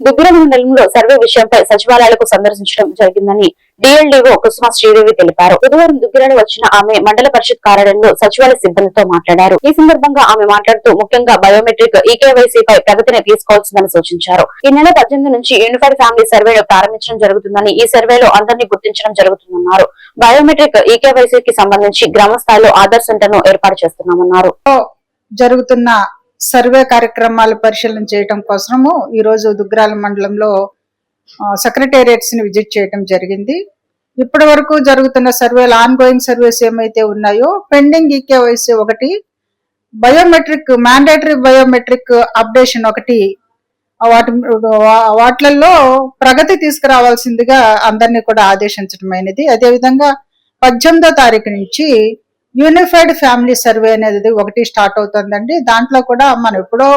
దుగ్గిర మండలంలో సర్వే విషయంపై సచివాలయాలకు సందర్శించడం జరిగిందని డిఎల్డీఓ కుసుమ శ్రీదేవి తెలిపారు. బుధవారం దుగ్గిరాలు వచ్చిన ఆమె మండల పరిషత్ కార్యాలయంలో సచివాలయ సిబ్బందితో మాట్లాడారు. ఈ సందర్భంగా ఆమె మాట్లాడుతూ ముఖ్యంగా బయోమెట్రిక్ ఈకేవైసీ పై ప్రగతిని తీసుకోవాల్సిందని సూచించారు. ఈ నెల పద్దెనిమిది నుంచి యూనిఫైడ్ ఫ్యామిలీ సర్వేను ప్రారంభించడం జరుగుతుందని ఈ సర్వేలో అందరినీ గుర్తించడం జరుగుతుందన్నారు. బయోమెట్రిక్ ఈకేవైసీకి సంబంధించి గ్రామ స్థాయిలో ఆధార్ సెంటర్ను ఏర్పాటు చేస్తున్నామన్నారు. జరుగుతున్న సర్వే కార్యక్రమాలు పరిశీలన చేయటం కోసము ఈ రోజు మండలంలో సెక్రటేరియట్స్ని విజిట్ చేయటం జరిగింది. ఇప్పటి వరకు జరుగుతున్న సర్వేలు ఆన్గోయింగ్ సర్వేస్ ఏమైతే ఉన్నాయో పెండింగ్ ఈకేవైసీ ఒకటి బయోమెట్రిక్ మ్యాండేటరీ బయోమెట్రిక్ అప్డేషన్ ఒకటి వాటి వాటిలలో ప్రగతి తీసుకురావాల్సిందిగా అందరినీ కూడా ఆదేశించడం అయినది. అదేవిధంగా పద్దెనిమిదో తారీఖు నుంచి యూనిఫైడ్ ఫ్యామిలీ సర్వే అనేది ఒకటి స్టార్ట్ అవుతుందండి. దాంట్లో కూడా మనం ఎప్పుడో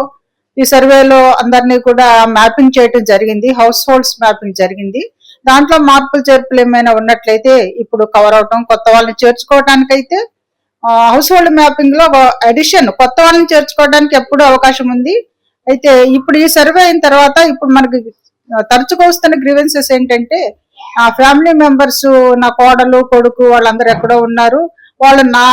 ఈ సర్వేలో అందరినీ కూడా మ్యాపింగ్ చేయటం జరిగింది. హౌస్ హోల్డ్స్ మ్యాపింగ్ జరిగింది. దాంట్లో మార్పులు చేర్పులు ఏమైనా ఉన్నట్లయితే ఇప్పుడు కవర్ అవటం కొత్త వాళ్ళని చేర్చుకోవడానికైతే హౌస్ హోల్డ్ మ్యాపింగ్లో అడిషన్ కొత్త వాళ్ళని చేర్చుకోవడానికి ఎప్పుడు అవకాశం ఉంది. అయితే ఇప్పుడు ఈ సర్వే అయిన తర్వాత ఇప్పుడు మనకి తరచుగా వస్తున్న గ్రీవెన్సెస్ ఏంటంటే ఆ ఫ్యామిలీ మెంబర్స్ నా కోడలు కొడుకు వాళ్ళందరూ ఎక్కడో ఉన్నారు. వాళ్ళు నా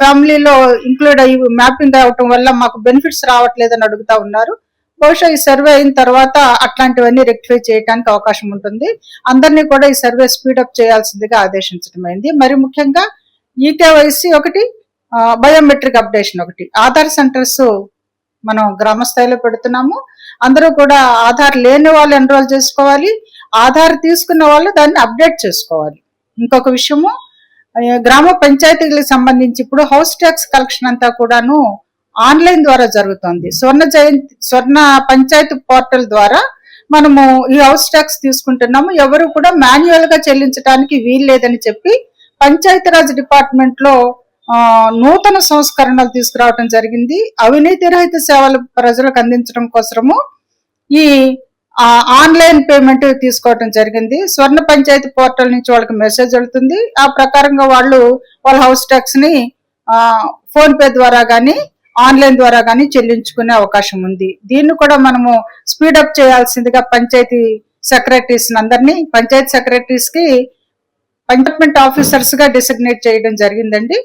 ఫ్యామిలీలో ఇంక్లూడ్ అయ్యి మ్యాపింగ్ అవటం వల్ల మాకు బెనిఫిట్స్ రావట్లేదని అడుగుతా ఉన్నారు. బహుశా ఈ సర్వే అయిన తర్వాత అట్లాంటివన్నీ రెక్టిఫై చేయడానికి అవకాశం ఉంటుంది. అందరినీ కూడా ఈ సర్వే స్పీడప్ చేయాల్సిందిగా ఆదేశించడం అయింది. మరి ముఖ్యంగా ఈకేవైసీ ఒకటి బయోమెట్రిక్ అప్డేషన్ ఒకటి. ఆధార్ సెంటర్స్ మనం గ్రామ స్థాయిలో పెడుతున్నాము. అందరూ కూడా ఆధార్ లేని వాళ్ళు ఎన్రోల్ చేసుకోవాలి. ఆధార్ తీసుకున్న వాళ్ళు దాన్ని అప్డేట్ చేసుకోవాలి. ఇంకొక విషయము గ్రామ పంచాయతీలకు సంబంధించి ఇప్పుడు హౌస్ ట్యాక్స్ కలెక్షన్ అంతా కూడాను ఆన్లైన్ ద్వారా జరుగుతుంది. స్వర్ణ జయంతి స్వర్ణ పంచాయతీ పోర్టల్ ద్వారా మనము ఈ హౌస్ ట్యాక్స్ తీసుకుంటున్నాము. ఎవరు కూడా మాన్యువల్గా చెల్లించడానికి వీలు లేదని చెప్పి పంచాయతీరాజ్ డిపార్ట్మెంట్లో నూతన సంస్కరణలు తీసుకురావడం జరిగింది. అవినీతి రహిత సేవలు ప్రజలకు అందించడం కోసము ఈ ఆన్లైన్ పేమెంట్ తీసుకోవటం జరిగింది. స్వర్ణ పంచాయతీ పోర్టల్ నుంచి వాళ్ళకి మెసేజ్ వెళ్తుంది. ఆ ప్రకారంగా వాళ్ళు వాళ్ళ హౌస్ ట్యాక్స్ని ఫోన్ పే ద్వారా కానీ ఆన్లైన్ ద్వారా కానీ చెల్లించుకునే అవకాశం ఉంది. దీన్ని కూడా మనము స్పీడప్ చేయాల్సిందిగా పంచాయతీ సెక్రటరీస్ అందరినీ పంచాయతీ సెక్రటరీస్కి పంచాయత్ ఆఫీసర్స్గా డిసిగ్నేట్ చేయడం జరిగిందండి.